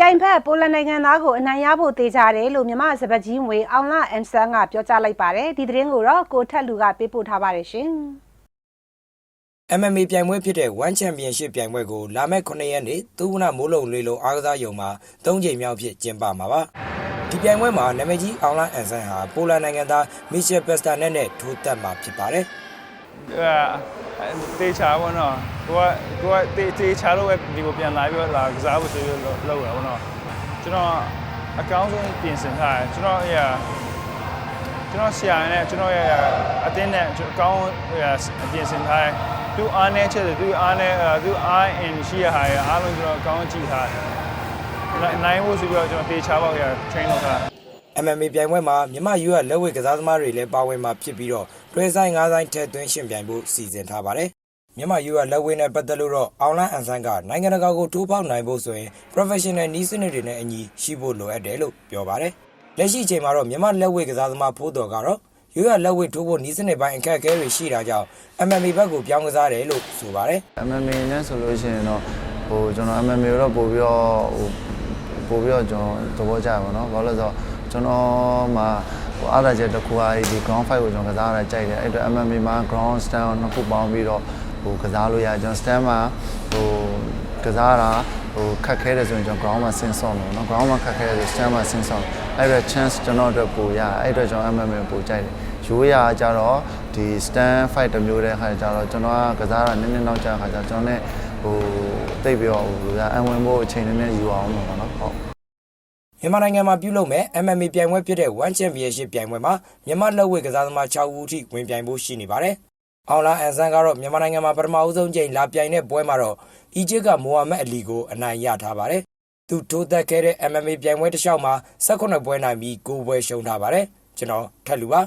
ပြိုင်ဖက်ပိုလန်နိုင်ငံသားကိုအနိုင်ရဖို့တေချာတယ်လို့မြန်မာစပတ်ကြီးငွေအောင်လာအန်ဆန်ကပြောကြားလိုက်ပါတယ်ဒီသတင်းကိုတော့ကိုထက်လူကပေးပို့ထားပါတယ်ရှင် MMA ပြိုင်ပွဲဖြစ်တဲ့ One Championship ပြိုင်ပွဲကိုလာမယ့်9ရက်နေ့သုဝနမိုးလုံလေးလုံးအားကစားရုံမှာ၃ချိန်မြောက်ဖြစ်ကျင်းပမှာပါဒီပြိုင်ပွဲမှာနာမည်ကြီးအောင်လာအန်ဆန်ဟာပိုလန်နိုင်ငံသားမီရှယ်ပက်စတာနဲ့နဲ့ထိုးတက်မှာဖြစ်ပါတယ်အဲ တေချာပေါ့နော်ကိုကကိုကတေတေချာလို့ပဲဒီကိုပြန်လာပြီးတော့လာကစားဖို့ဆိုပြီးတော့လုပ်ရပါတော့ကျွန်တော်အကောင်းဆုံးပြင်ဆင်ထားတယ်ကျွန်တော်အရာကျွန်တော်ဆရာနဲ့ကျွန်တော်ရဲ့အတင်းနဲ့ကျွန်တော်အကောင်းပြင်ဆင်ထားတယ်သူအားနေချက်သူအားနေသူအားအင်ရှိရဟာရအားလုံးကျွန်တော်အကောင်းကြည့်ထားတယ်နိုင်ဖို့ဆိုပြီးတော့ကျွန်တော်တေချာပေါ့ရ train လုပ်ထား MMA ပြိုင်ပွဲမှာမြန်မာယူရလက်ဝဲကစားသမားတွေလည်းပါဝင်မှာဖြစ်ပြီးတော့တွဲဆိုင်၅ဆိုင်ထဲသွင်းရှင်ပြိုင်ဖို့စီစဉ်ထားပါတယ်မြန်မာယူရလက်ဝဲနဲ့ပတ်သက်လို့တော့အောင်လန်းအန်ဆန်ကနိုင်ငံတကာကိုထိုးပေါက်နိုင်ဖို့ဆိုရင် professional နီးစနစ်တွေနဲ့အညီရှိဖို့လိုအပ်တယ်လို့ပြောပါတယ်လက်ရှိအချိန်မှာတော့မြန်မာလက်ဝဲကစားသမားဖိုးတော်ကတော့ယူရလက်ဝဲထိုးဖို့နီးစနစ်ပိုင်းအခက်အခဲတွေရှိတာကြောင့် MMA ဘက်ကိုပြောင်းကစားတယ်လို့ဆိုပါတယ် MMA နဲ့ဆိုလို့ရှိရင်တော့ဟိုကျွန်တော် MMA ကိုတော့ပို့ပြီးတော့ဟိုပို့ပြီးတော့ကျွန်တော်သဘောကျပါတော့ဘာလို့လဲဆိုတော့ ကျွန်တော်မှာဟိုအားရချက်တစ်ခုအားဒီ ground fight ကိုကျွန်တော်ကစားရတာကြိုက်တယ်အဲ့တော့ MMA မှာ ground stand ကိုနှစ်ခုပေါင်းပြီးတော့ဟိုကစားလို့ရတယ်ကျွန်တော် stand မှာဟိုကစားတာဟိုခက်ခဲတယ်ဆိုရင်ကျွန်တော် ground မှာဆင်းဆောင်တယ်နော် ground မှာခက်ခဲတယ်ဆို stand မှာဆင်းဆောင်အဲ့တော့ chance ကျွန်တော်အတွက်ပိုရအဲ့တော့ကျွန်တော် MMA ပိုကြိုက်တယ်ရိုးရာကြတော့ဒီ stand fight တစ်မျိုးတဲ့ခါကျတော့ကျွန်တော်ကကစားတာနည်းနည်းနောက်ကျခါကျကျွန်တော် ਨੇ ဟိုတိတ်ပြီးတော့ဟိုအံဝင်ဖို့အချိန်နည်းနည်းယူအောင်လို့ပေါ့နော်ဟုတ် မြန်မာနိုင်ငံမှာပြုလုပ်မဲ့ MMA ပြိုင်ပွဲဖြစ်တဲ့ One Championship ပြိုင်ပွဲမှာမြန်မာလက်ဝဲကစားသမား6ဦးအထိဝင်ပြိုင်ဖို့ရှိနေပါတယ်။အောင်လာအန်ဆန်ကတော့မြန်မာနိုင်ငံမှာပထမအဆုံးချိန်လာပြိုင်တဲ့ပွဲမှာတော့အီဂျစ်ကမိုဟာမက်အလီကိုအနိုင်ရထားပါတယ်။သူထိုးသက်ခဲ့တဲ့ MMA ပြိုင်ပွဲတစ်လျှောက်မှာ18ပွဲနိုင်ပြီး9ပွဲရှုံးထားပါတယ်။ကျွန်တော်ထက်လူပါ